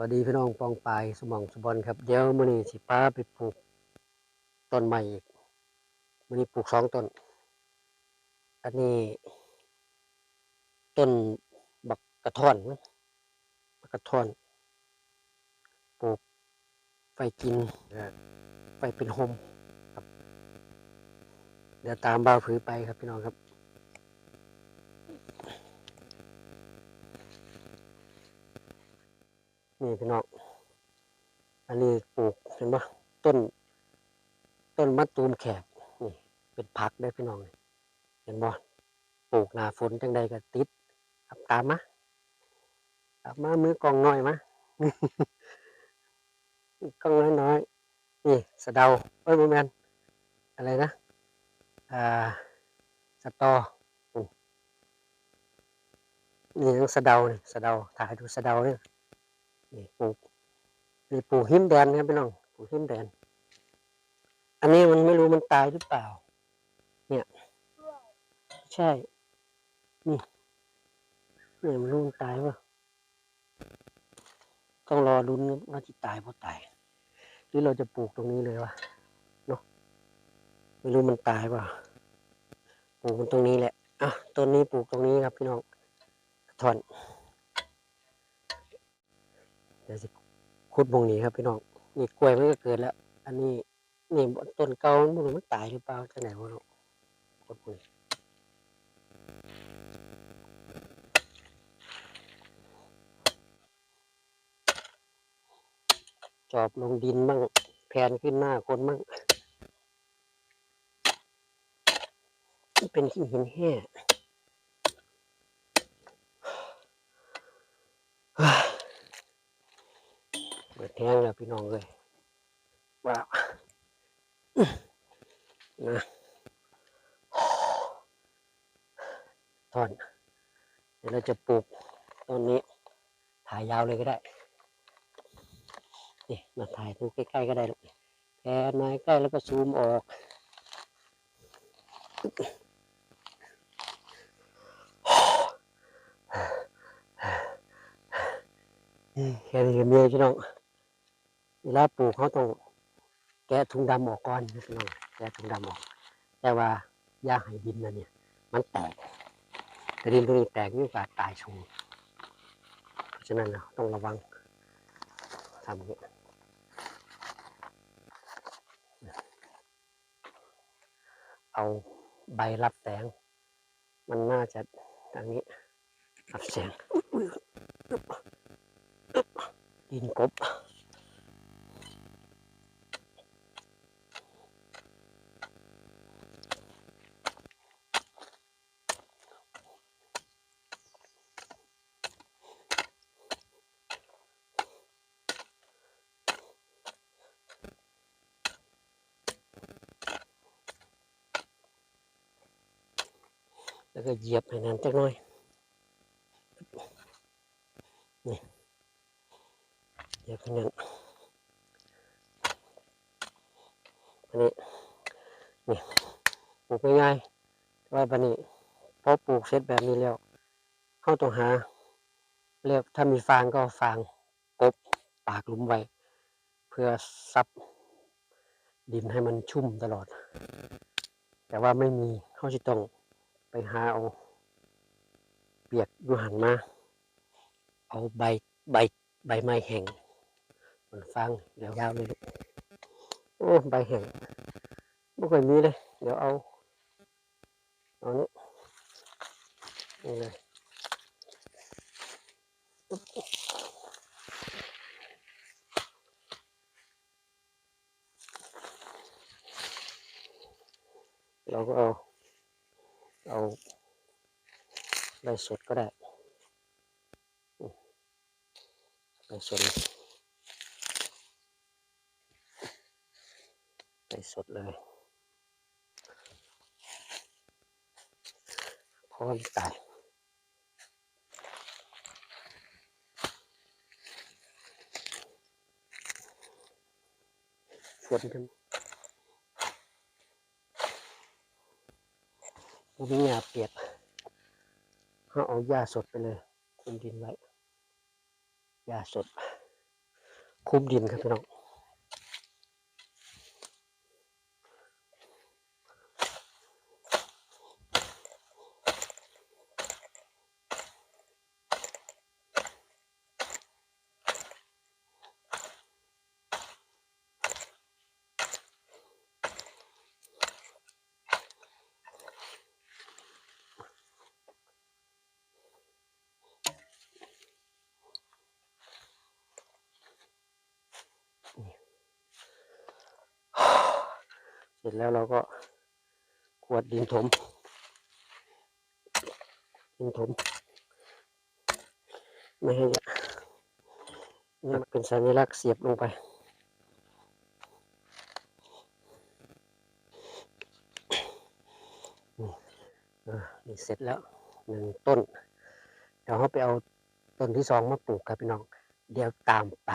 วัสดีพี่น้องปองปายสมองสุบอลครับเดี๋ยวมื้อนี้สิพาไปปลูกต้นใหม่อีกมื้อนี้ปลูกสองต้น อันนี้ต้นบักกระท่อนบักกระท่อนปลูกไปกินไปเป็นโฮมครับ เดี๋ยวตามบ่าวผือไปครับพี่น้องครับ นี่พี่น้องอันนี้ปลูกเห็นปะต้น ต้นมะตูมแขกนี่เป็นผักได้พี่น้องเห็นบ่ปลูกหนาฝนจังใดก็ติดครับตามมาตามมามือกองน้อยมากองน้อยน้อยนี่สะเดาเอ้ยโมแมนอะไรนะอ่าสะตออืมนี่ต้องสะเดานี่สะเดาถ่ายดูสะเดาเนี่ย นี่ปลูกนี่ปลูกหิมแดนครับพี่น้องปลูกหิมแดน อันนี้มันไม่รู้มันตายหรือเปล่า เนี่ย ใช่ นี่เนี่ยมันรู้มันตายป่ะต้องรอรุ้นว่าจะตายเพราะตายหรือเราจะปลูกตรงนี้เลยวะเนาะไม่รู้มันตายเปล่าปลูกมันตรงนี้แหละอะต้นนี้ปลูกตรงนี้ครับพี่น้องกระท่อน เดี๋ยวสิขุดวงนี้ครับพี่น้องนี่กล้วยมันก็เกิดแล้ว อันนี้นี่ต้นเก่ามันบ่รู้มันตายหรือเปล่าจังไหนวะเนาะขุดวงนี้จอบลงดินมั่งแผ่นขึ้นหน้าคนมั่งเป็นขี้หินแห่เปิดแห้งแล้วพี่น้องเลยว้าวนะท่อนเดี๋ยวเราจะปลูกต้นนี้ถ่ายยาวเลยก็ได้นี่มาถ่ายดูใกล้ๆก็ได้ลูกแพนมาใกล้แล้วก็ซูมออกนี่แค่นี้ก็มีพี่น้อง เวลาปลูกเขาต้องแกะถุงดำออกก่อนนะพี่น้องแกะถุงดำออก แต่ว่าอย่าให้ดินนะเนี่ย มันแตกแต่ดินตัวนี้แตกมีโอกาสตายสูงเพราะฉะนั้นเราต้องระวังทำอย่างนี้เอาใบรับแสง มันน่าจะทางนี้รับแสงอุ๊ยอุ๊ยอึ๊บดินกบ แล้วก็เหยียบให้นานจักหน่อยนี่เหยียบให้นานอันนี้นี่ปลูกง่ายๆว่าบันนี้พอปลูกเสร็จแบบนี้แล้วเข้าต้องหาเรียกถ้ามีฟางก็ฟางกบปากหลุมไว้เพื่อซับดินให้มันชุ่มตลอด แต่ว่าไม่มีเขาจะต้อง หาเอาเปียกอยู่หันมา เอาใบใบใบไม้แห้งมันฟังเดี๋ยวยาวเลยโอ้ใบแห้งไม่เคยมีเลย เดี๋ยวเอาเอานี้นี่เลยเราก็เอา เอาใบสดก็ได้ใบสดเลยใบสดเลยเพราะมันตายฝนกัน มันมีหญ้าเปียกเขาเอาหญ้าสดไปเลย คุมดินไว้หญ้าสด คุมดินครับพี่น้อง ร็จแล้วเราก็ขวดดินถม ดินถม ไม่ให้นี่มันเป็นสัญลักษณ์เสียบลงไป นี่อ่านี่เสร็จแล้วหนึ่งต้น เดี๋ยวเราไปเอาต้นที่สองมาปลูกครับพี่น้อง เดี๋ยวตามไป